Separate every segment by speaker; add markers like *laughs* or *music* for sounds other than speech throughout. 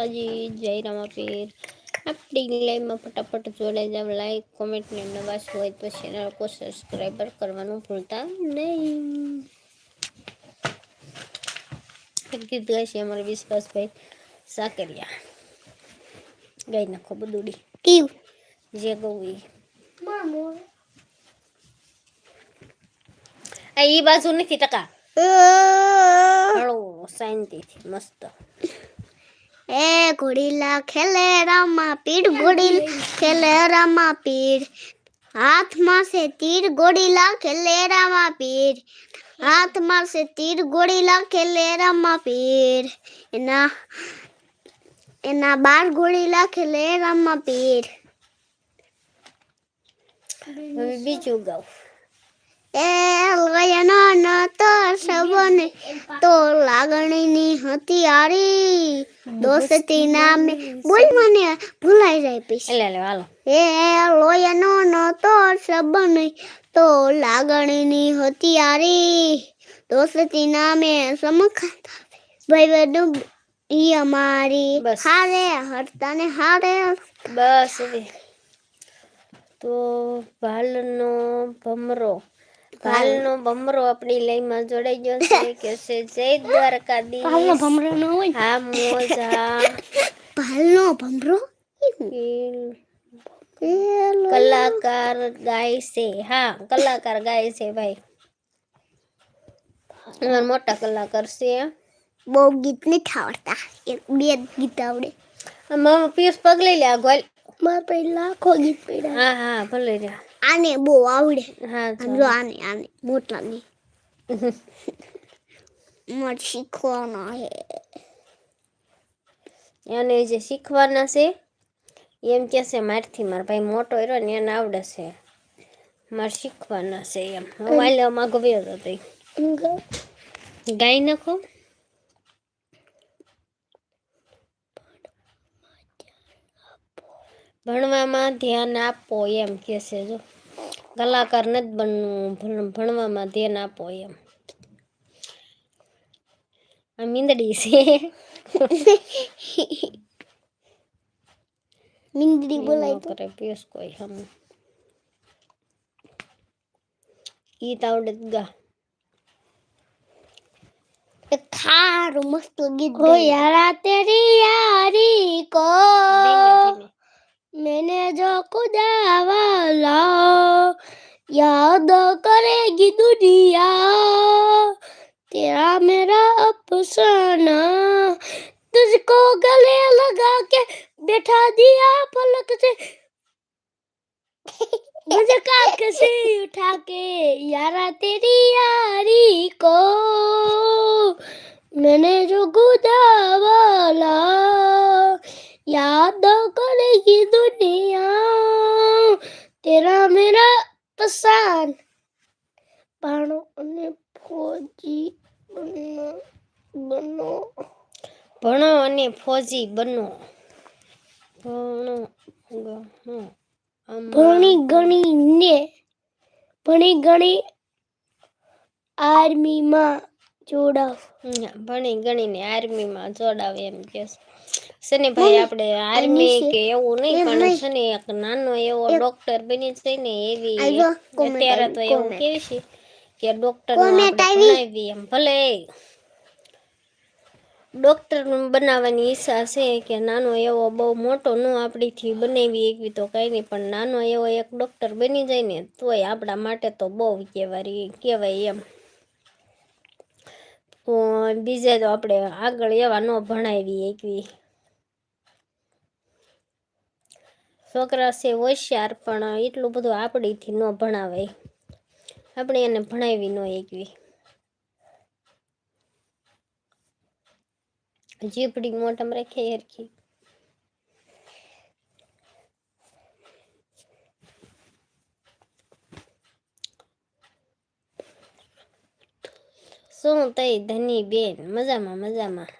Speaker 1: માતાજી જય રામાપીર. આપણી લાઈવમાં ફટાફટ જોડાઈ જાવ લાઈક કોમેન્ટ ને નવાશ હોય તો ચેનલ કો સબસ્ક્રાઈબર કરવાનું ભૂલતા નહીં. ગીત ગાય છે અમારા વિશ્વાસભાઈ સાકરિયા. ગાઈ નાખો બધુડી
Speaker 2: કેવું
Speaker 1: જે ગૌ એ બાજુ નથી ટકા. હળો શાંતિથી મસ્ત.
Speaker 2: એ ઘોડીલા ખેલે રામા પીડ ઘોડી ખેલે રામા પીડ હાથમાં છે તીર ગોડીલા ખેલે રામા પીર. હાથમાં છે તીર ગોડીલા ખેલે રામા પીર. એના એના બાર ગોળીલા ખેલે રામા પીર.
Speaker 1: બીજું ગાવ.
Speaker 2: એ લયનો ન તો સબને તો લાગણીની હતી આરી દોસ્તી નામે બોલ મને ભૂલાઈ જાય પછી
Speaker 1: એટલે એટલે હાલો.
Speaker 2: એ લોયનો ન તો સબને તો લાગણીની હતી આરી દોસ્તી નામે સમખા ભાઈ બધું ઈ અમારી હારે હરતા ને હારે.
Speaker 1: બસ તો ભાલનો ભમરો. ભાલનો ભમરો આપણી લાઈનમાં જોડાઈ ગયો છે *laughs* કે છે જય દ્વારકાધીશ.
Speaker 2: ભમરો ન હોય?
Speaker 1: હા મોજા
Speaker 2: ભાલનો ભમરો?
Speaker 1: કલાકાર ગાય છે. હા કલાકાર ગાય છે ભાઈ. અમારા મોટા કલાકાર છે.
Speaker 2: બહુ ગીત નથી આવડતા. એક બે જ ગીત આવડે.
Speaker 1: મામા પિયુષ પગ લઈ લે આ ગોલ.
Speaker 2: મારા પાસે લાખો ગીત પડ્યા.
Speaker 1: હા હા ભલે રહ્યા
Speaker 2: આને બહુ આવડે.
Speaker 1: હા
Speaker 2: જો આને આને મોટાની. મારે શીખવાના હે.
Speaker 1: એને જે શીખવાના છે એમ કે છે મારથી મારા ભાઈ મોટો રહ્યો ને એને આવડે છે. મારે શીખવાના છે એમ. હું વાલ્યામાં ગવ્યો હતો. ગાઈ નાખો. ભણવામાં ધ્યાન આપો એમ કે છે જો. કલાકાર નથી બનવું ભણવામાં ધ્યાન આપો એમ. આ મીંદડી છે. *laughs*
Speaker 2: મીંદડી બોલાય
Speaker 1: કરે પીસ કોઈ હમ. ઈ તો આવડે ગા.
Speaker 2: ખારું મસ્ત ગીત ઓ યારા તેરી યારી કો. मैंने जो खुदा वाला याद करेगी दुनिया, तेरा मेरा अफसाना तुझको गले लगा के बैठा दिया पलक से। *laughs* मुझे काक से उठा के, यारा तेरी यारी को। मैंने जो खुदा वाला याद करेगी दुनिया तेरा मेरा पसंद बाणो અને ફોજી બનો બનો
Speaker 1: ભણો અને ફોજી બનો ભણો ગણો આમાં
Speaker 2: ભણી ગણી ને ભણી ગણી આર્મીમાં જોડાવ
Speaker 1: હમ, ભણી ગણીને આર્મીમાં જોડાવે એમ કે છે. છે ને ભાઈ આપણે આર્મી કે એવું નહીં પણ
Speaker 2: નહીં.
Speaker 1: છે ને એક નાનો એવો ડોક્ટર બની છે ને એવી અત્યારે તો એવું. કેવી છે કે ડોક્ટર બનાવી એમ ભલે ડોક્ટર બનાવવાની ઈચ્છા છે કે નાનો એવો બહુ મોટો ન આપણીથી બનાવી એકવી તો કાંઈ નહીં પણ નાનો એવો એક ડોક્ટર બની જાય ને તોય આપણા માટે તો બહુ કહેવાય કહેવાય એમ બીજે તો આપણે આગળ એવા ન ભણાવી એકવી છોકરા છે હોશિયાર, પણ એટલું બધું આપણીથી ન ભણાવાય આપણે એને ભણાવી ન એકવી જીપડી મોઢામાં રાખે હરખી. શું તઈ ધની બેન મજામાં મજામાં.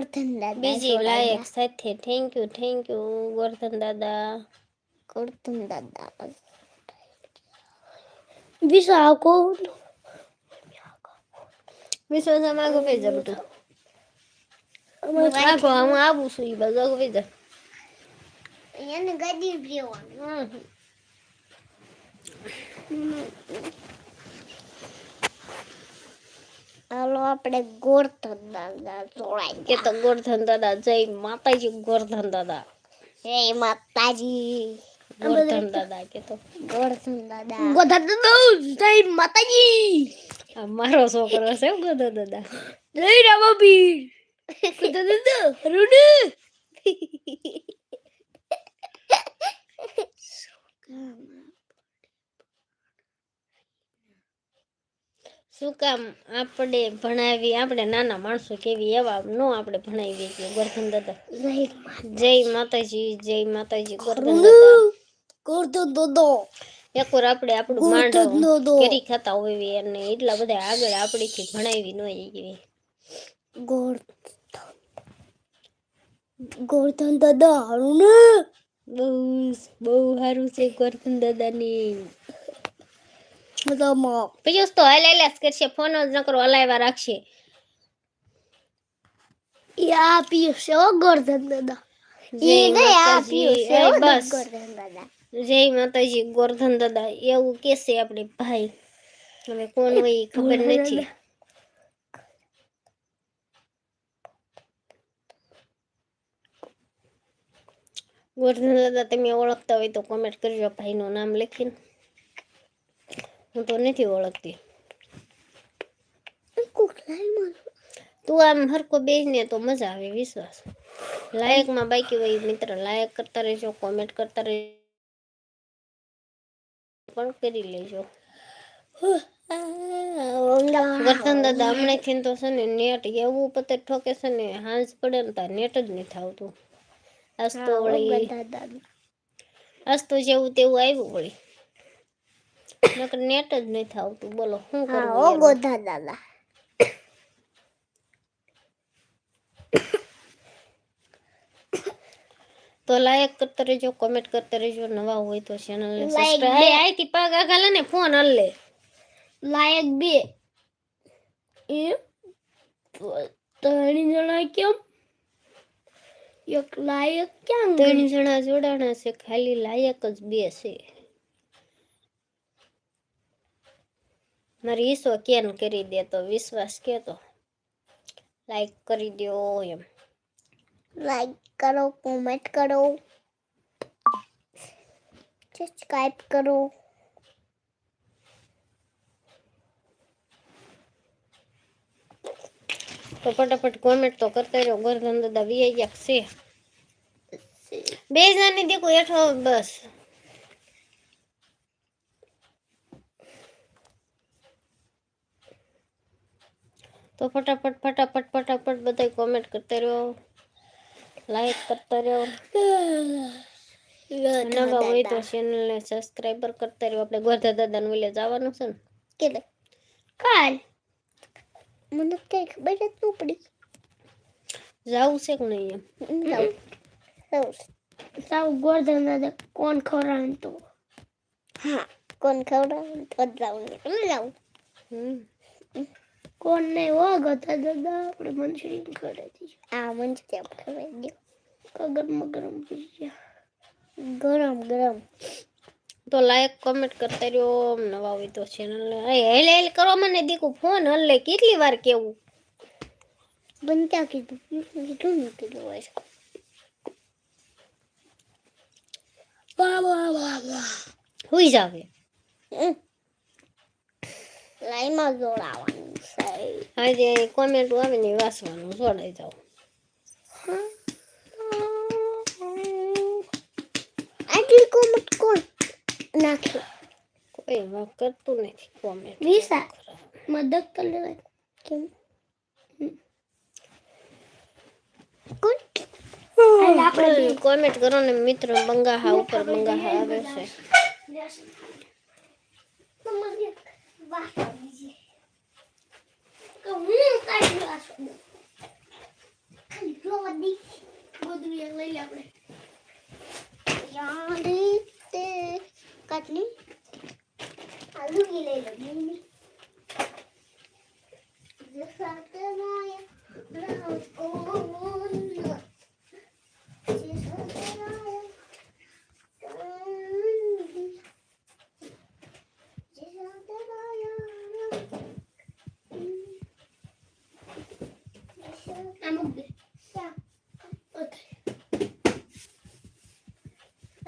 Speaker 2: ગોરધન દાદા
Speaker 1: બીજી લાયક સાથે thank you thank you Gordhan દાદા.
Speaker 2: ગોરધન દાદા વિશાખો
Speaker 1: વિશ્વાસમાં આગળ પે બટુ આખો હું આવું છું એ બાજુ જા
Speaker 2: એને ગદી પીવાનું
Speaker 1: હમ.
Speaker 2: હાલો આપણે ગોરધન દાદા જોડાય
Speaker 1: કે તો ગોરધન દાદા જય માતાજી ગોરધન દાદા.
Speaker 2: જય માતાજી.
Speaker 1: ગોરધન દાદા કે તો.
Speaker 2: ગોરધન દાદા. ગોરધન દાદા જય માતાજી.
Speaker 1: આ મારો છોકરો છે ગોરધન દાદા.
Speaker 2: જય રામાબી ગોરધન દાદા રૂડે *laughs*
Speaker 1: શું કામ આપણે ભણાવી? આપણે નાના માણસો કેવી એવા નો આપણે ભણાવીએ કે ગોરધન દાદા?
Speaker 2: જય
Speaker 1: માતાજી જય માતાજી ગોરધન દાદા.
Speaker 2: ગોરધન દાદા.
Speaker 1: એકવાર આપણે આપણું માંડ કેરી ખાતા હોય અને એટલા બધા આગળ આપણીથી ભણાવી ન એવી
Speaker 2: ગોરધન દાદા હારું ને?
Speaker 1: બહુ બહુ સારું છે ગોરધન દાદાની.
Speaker 2: મજામાં.
Speaker 1: પિયુષ તો હાલ હાલ્યા કરશે ફોન જ ન કરો હલાવ્યા રાખશે.
Speaker 2: યા પીયું છે હો ગોળધન દાદા.
Speaker 1: જય માતાજી. ગોરધન દાદા. એવું કેસે આપણે ભાઈ. હવે કોણ હોય ખબર નથી. ગોરધન દાદા તમે ઓળખતા હોય તો કોમેન્ટ કરજો ભાઈનું નામ લખીને. હું તો નથી ઓળખતી
Speaker 2: કોકલાઈમાં
Speaker 1: તું આમ હરકો બેસને તો મજા આવે વિશ્વાસ લાયકમાં બાકી હોય મિત્ર લાયક કરતા રહેજો કોમેન્ટ કરતા રહેજો પણ કરી લેજો ગરદન દાદા હમણાંથી તો છે ને નેટ એવું પતે ઠોકે છે ને હાંજ પડે ને તાર નેટ જ નહીં થાવતું આજ તો વળી આજ તો જેવું તેવું આવ્યું વળી નકર નેટ જ નહીં થાવતું બોલો શું
Speaker 2: હા
Speaker 1: કરવું
Speaker 2: ઓ
Speaker 1: એનું?
Speaker 2: ગોધા દાદા.
Speaker 1: તો લાયક કરતા રહેજો કોમેન્ટ કરતા રહેજો નવા હોય તો ચેનલને
Speaker 2: Like
Speaker 1: સબસ્ક્રાઇબ આઈથી પગ આગાલે ને ફોન હલ્લે.
Speaker 2: લાયક બે. એ ત્રણ જણા કેમ? એક લાયક ક્યાં
Speaker 1: ત્રણ જણા જોડાણા છે ખાલી લાયક જ બે છે. મારી ઈસો કેન કરી દે તો વિશ્વાસ કેતો લાઈક કરી દો એમ.
Speaker 2: લાઈક કરો કોમેન્ટ કરો. સબસ્ક્રાઇબ કરો.
Speaker 1: તો ફટાફટ કોમેન્ટ તો કરતા રહ્યો ગરદન દાદા વી ગયા છે? બે જણાની દેખો હેઠો બસ. તો ફટાફટ ફટાફટ ફટાફટ બધા કોમેન્ટ કરતા રહ્યો લાઈક કરતા રહ્યો *sighs* નવા હોય તો ચેનલને સબસ્ક્રાઈબર કરતા રહ્યો આપણે ગોરધા દાદાનું વિલેજ આવવાનું છે ને?
Speaker 2: કેટલે કાલ? મને કઈ ખબર જ ન પડી.
Speaker 1: જાવું છે કે નહીં એમ?
Speaker 2: સાવ ગોર્ધન દાદા કોણ ખવડાવે તો? હા કોણ ખવડાવે તો જ જાઉં ને
Speaker 1: હમ.
Speaker 2: કોણ નહીં હો ગતા દાદા. આપણે મંચુરિયન ખવડાવી આ મંચુરિયન ખવડાવી દો ગરમ ગરમ ગરમ ગરમ.
Speaker 1: તો લાઈક કમેન્ટ કરતા રહ્યો. નવા હોય તો ચેનલ હેલ હેલ કરો મને દીકુ ફોન હલ્લે કેટલી વાર કેવું?
Speaker 2: બનતા કીધું? કીધું ન કીધું હોય વાહ વાહ વાહ વાહ.
Speaker 1: હુઈ જાવે
Speaker 2: લાઈમાં જોડાવાનું
Speaker 1: આજે કોમેન્ટ આવે ને વાંચવાનું જોડાઈ જાવ
Speaker 2: આટલી કોમેન્ટ કોણ નાખ્યો
Speaker 1: કોઈ વાત કરતું નથી કોમેન્ટ
Speaker 2: વિસા મદદ કરી લેવાય કેમ
Speaker 1: કોમેન્ટ કરો ને મિત્રો બંગાહા ઉપર બંગાહા આવે છે
Speaker 2: કાટલી આલુ લઈ લો મમ્મી જસાતે માયા આ મૂક દે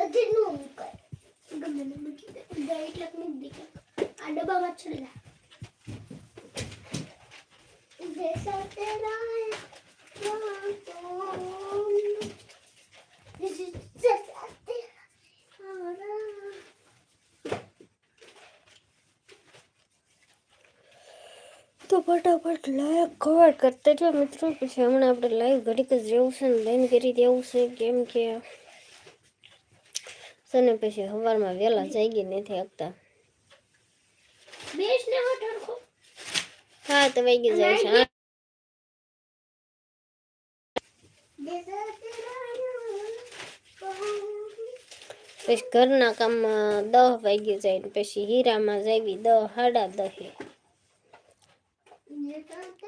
Speaker 2: અધીરનું મૂક કર ગમે
Speaker 1: મૂકી દે. એટલે મૂક દે. આ ડબ્બામાં છોડી દે ફટાફટ લાઈક કમેન્ટ કરતા જો મિત્રો. પછી હમણાં આપણે લાઈવ ઘડીક જ રહેવું છે ને લઈને કરી દેવું છે કેમ કે સને પછી સવારમાં વહેલા જાગી નથી
Speaker 2: હટડકો
Speaker 1: હા તો વાગી જાય છે પછી ઘરના કામમાં દહ વાગી જાય પછી હીરામાં જાવી દહ સાડા દહે. Neden?